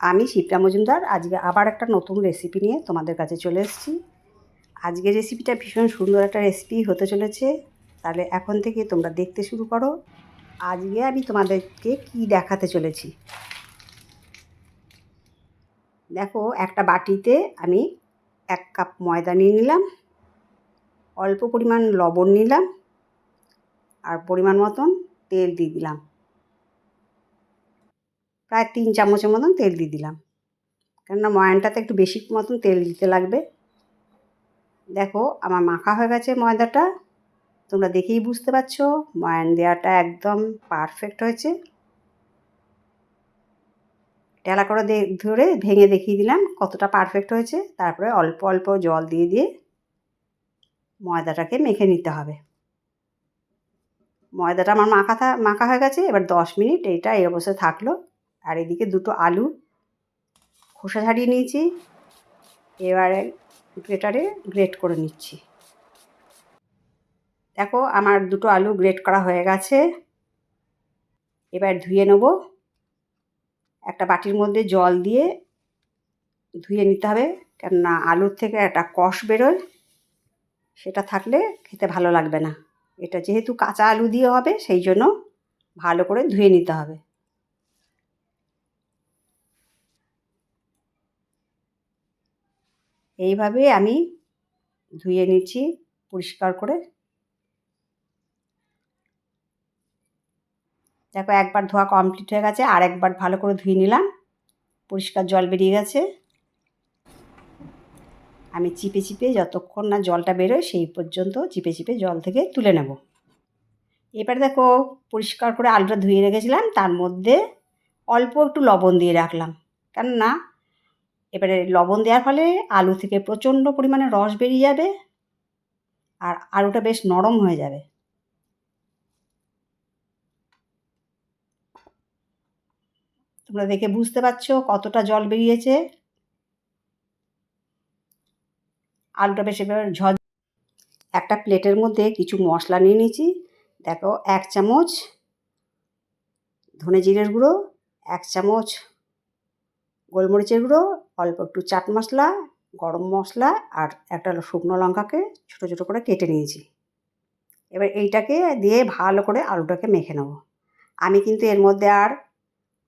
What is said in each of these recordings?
আমি শিপ্রা মজুমদার, আজকে আবার একটা নতুন রেসিপি নিয়ে তোমাদের কাছে চলে এসেছি। আজকে রেসিপিটা ভীষণ সুন্দর একটা রেসিপি হতে চলেছে। তাহলে এখন থেকে তোমরা দেখতে শুরু করো। আজকে আমি তোমাদেরকে কি দেখাতে চলেছি। দেখো, একটা বাটিতে আমি এক কাপ ময়দা নিয়ে নিলাম, অল্প পরিমাণ লবণ নিলাম, আর পরিমাণ মতন তেল দিয়ে দিলাম। প্রায় তিন চামচের মতন তেল দিয়ে দিলাম। কেননা ময়ানটাতে একটু বেশি মতন তেল দিতে লাগবে। দেখো, আমার মাখা হয়ে গেছে ময়দাটা। তোমরা দেখেই বুঝতে পারছ ময়ান দেওয়াটা একদম পারফেক্ট হয়েছে। টেলা করে ধরে ভেঙে দেখিয়ে দিলাম কতটা পারফেক্ট হয়েছে। তারপরে অল্প অল্প জল দিয়ে দিয়ে ময়দাটাকে মেখে নিতে হবে। ময়দাটা আমার মাখা মাখা হয়ে গেছে, এবার দশ মিনিট এইটা এই অবস্থায় থাকল। আর এদিকে দুটো আলু। খোসা ছাড়িয়ে নিয়েছি। এবারে গ্রেটারে গ্রেট করে নিচ্ছি। দেখো আমার দুটো আলু গ্রেট করা হয়ে গেছে। এবার ধুয়ে নেব। একটা বাটির মধ্যে জল দিয়ে ধুয়ে নিতে হবে, কেননা আলুর থেকে একটা কষ বেরোয়। সেটা থাকলে খেতে ভালো লাগবে না। এটা যেহেতু কাঁচা আলু দিয়ে হবে, সেই জন্য ভালো করে ধুয়ে নিতে হবে। এইভাবে আমি ধুয়ে নিচ্ছি, পরিষ্কার করে। দেখো একবার ধোয়া কমপ্লিট হয়ে গেছে, আর একবার ভালো করে ধুয়ে নিলাম। পরিষ্কার জল বেরিয়ে গেছে। আমি চিপে চিপে যতক্ষণ না জলটা বেরোয়, সেই পর্যন্ত চিপে চিপে জল থেকে তুলে নেব। এবার দেখো পরিষ্কার করে আলুটা ধুয়ে রেখেছিলাম, তার মধ্যে অল্প একটু লবণ দিয়ে রাখলাম। কেননা এবারে লবণ দেওয়ার ফলে আলু থেকে প্রচণ্ড পরিমাণে রস বেরিয়ে যাবে আর আলুটা বেশ নরম হয়ে যাবে। তোমরা দেখে বুঝতে পারছ কতটা জল বেরিয়েছে। আলুটা বেশ এবার ঝড় একটা প্লেটের মধ্যে কিছু মশলা নিয়ে নিয়েছি। দেখো, এক চামচ ধনে জিরের গুঁড়ো, এক চামচ গোলমরিচের গুঁড়ো অল্প একটু চাট মশলা, গরম মশলা আর একটা শুকনো লঙ্কাকে ছোটো ছোটো করে কেটে নিয়েছি। এবার এইটাকে দিয়ে ভালো করে আলুটাকে মেখে নেব। আমি কিন্তু এর মধ্যে আর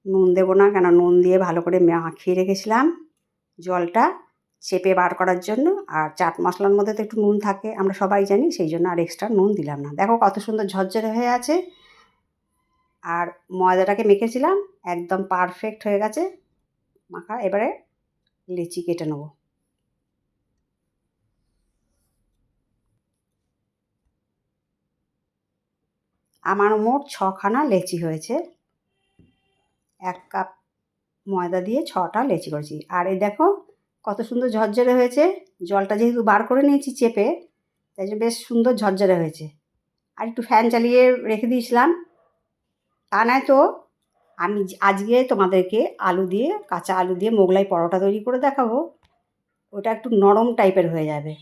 নুন দেবো না, কেন নুন দিয়ে ভালো করে মাখিয়ে রেখেছিলাম জলটা চেপে বার করার জন্য। আর চাট মশলার মধ্যে তো একটু নুন থাকে, আমরা সবাই জানি, সেই জন্য আর এক্সট্রা নুন দিলাম না। দেখো কত সুন্দর ঝরঝরে হয়ে আছে। আর ময়দাটাকে মেখেছিলাম, একদম পারফেক্ট হয়ে গেছে। মাখা, এবারে লিচি কেটে নেব। আমার মোট ছখানা লেচি হয়েছে। এক কাপ ময়দা দিয়ে ছটা লেচি করেছি। আর এই দেখো, কত সুন্দর ঝরঝরে হয়েছে। জলটা যেহেতু বার করে নিয়েছি চেপে, তাই জন্য বেশ সুন্দর ঝরঝরে হয়েছে। আর একটু ফ্যান চালিয়ে রেখে দিয়েছিলাম। তা নয় তো আমি আজকে তোমাদেরকে আলু দিয়ে, কাঁচা আলু দিয়ে মোগলাই পরোটা তৈরি করে দেখাবো। ওটা একটু নরম টাইপের হয়ে যাবে।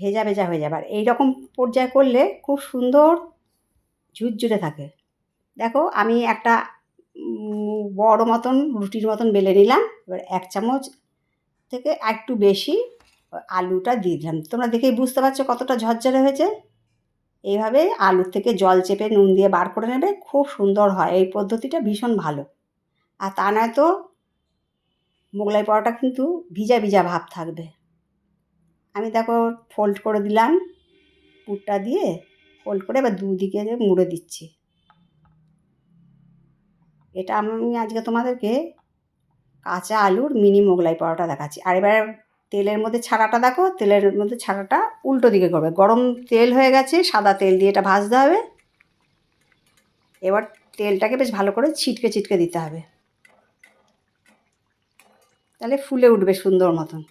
ভেজা ভেজা হয়ে যাবে। আর এইরকম পর্যায়ে করলে খুব সুন্দর ঝুরঝুরে থাকে। দেখো, আমি একটা বড় মতন, রুটির মতন বেলে নিলাম। এবার এক চামচ থেকে একটু বেশি আলুটা দিয়ে দিলাম। তোমরা দেখেই বুঝতে পারছ কতটা ঝরঝরে হয়েছে। এইভাবে আলুর থেকে জল চেপে নুন দিয়ে বার করে নেবে, খুব সুন্দর হয়। এই পদ্ধতিটা ভীষণ ভালো। আর তা নয় তো, মোগলাই পরোটা কিন্তু ভিজা ভিজা ভাব থাকবে। আমি দেখো ফোল্ড করে দিলাম, পুরটা দিয়ে ফোল্ড করে এবার দুদিকে মুড়ে দিচ্ছি। এটা আমি আজকে তোমাদেরকে কাঁচা আলুর মিনি মোগলাই পরোটা দেখাচ্ছি। আর এবার তেলের মধ্যে ছাড়াটা দেখো, তেলের মধ্যে ছাড়াটা উল্টো দিকে করবে। গরম তেল হয়ে গেছে, সাদা তেল দিয়ে এটা ভাজতে হবে। এবার তেলটাকে বেশ ভালো করে ছিটকে ছিটকে দিতে হবে। তাহলে ফুলে উঠবে সুন্দর মতন।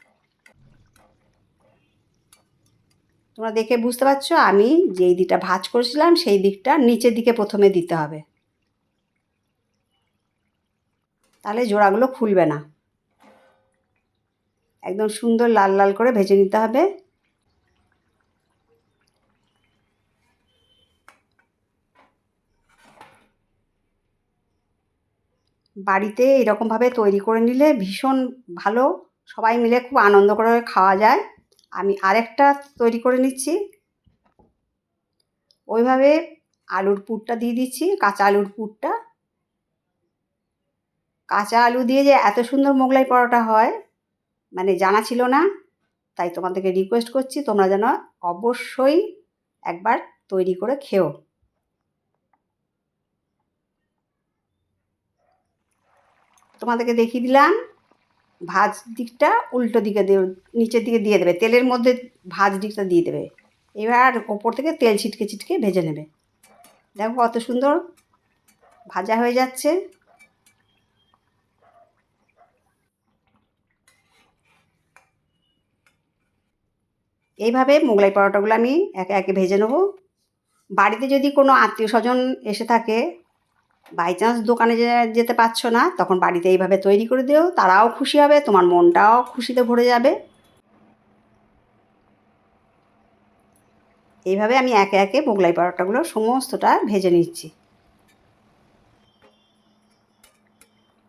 তোমরা দেখে বুঝতে পারছ, আমি যেই দিকটা ভাজ করেছিলাম, সেই দিকটা নিচের দিকে প্রথমে দিতে হবে। তাহলে জোড়াগুলো খুলবে না। একদম সুন্দর লাল লাল করে ভেজে নিতে হবে। বাড়িতে এরকমভাবে তৈরি করে নিলে ভীষণ ভালো। সবাই মিলে খুব আনন্দ করে খাওয়া যায়। আমি আরেকটা তৈরি করে নিচ্ছি। ওইভাবে আলুর পুরটা দিয়ে দিচ্ছি, কাঁচা আলুর পুরটা। কাঁচা আলু দিয়ে যে এত সুন্দর মোগলাই পরোটা হয় মানে জানা ছিল না, তাই তোমাদেরকে রিকোয়েস্ট করছি তোমরা যেন অবশ্যই একবার তৈরি করে খেও। তোমাদেরকে দেখিয়ে দিলাম, ভাজ দিকটা উল্টো দিকে নিচের দিকে দিয়ে দেবে, তেলের মধ্যে ভাজ দিকটা দিয়ে দেবে। এবার ওপর থেকে তেল ছিটকে ছিটকে ভেজে নেবে। দেখো কত সুন্দর ভাজা হয়ে যাচ্ছে। এইভাবে মোগলাই পরোটাগুলো আমি একে একে ভেজে নেব। বাড়িতে যদি কোনো আত্মীয় স্বজন এসে থাকে বাই চান্স দোকানে যেতে পারছ না, তখন বাড়িতে এইভাবে তৈরি করে দিও, তারাও খুশি হবে, তোমার মনটাও খুশিতে ভরে যাবে। এইভাবে আমি একে একে মোগলাই পরোটাগুলো সমস্তটা ভেজে নিচ্ছি।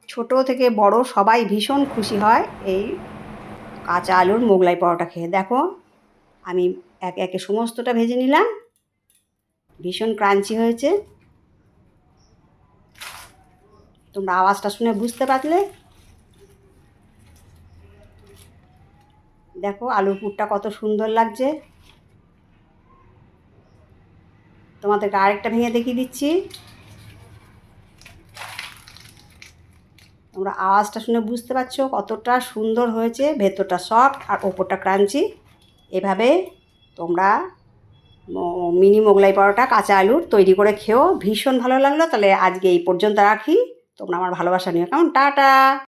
ছোট থেকে বড় সবাই ভীষণ খুশি হয় এই কাঁচা আলুর মোগলাই পরোটা খেয়ে। দেখো আমি একে একে সমস্তটা ভেজে নিলাম। ভীষণ ক্রাঞ্চি হয়েছে। তোমরা আওয়াজটা শুনে বুঝতে পারলে। দেখো আলুর পুরটা কত সুন্দর লাগছে। তোমাদেরকে আরেকটা ভেঙে দেখিয়ে দিচ্ছি। তোমরা আওয়াজটা শুনে বুঝতে পারছ কতটা সুন্দর হয়েছে, ভেতরটা সফট আর ওপরটা ক্রাঞ্চি এভাবে তোমরা মিনি মোগলাই পরোটা, কাঁচা আলুর তৈরি করে খেও। ভীষণ ভালো লাগল। তাহলে আজকে এই পর্যন্ত রাখি। তোমরা আমার ভালোবাসা নিও। কেমন? টাটা!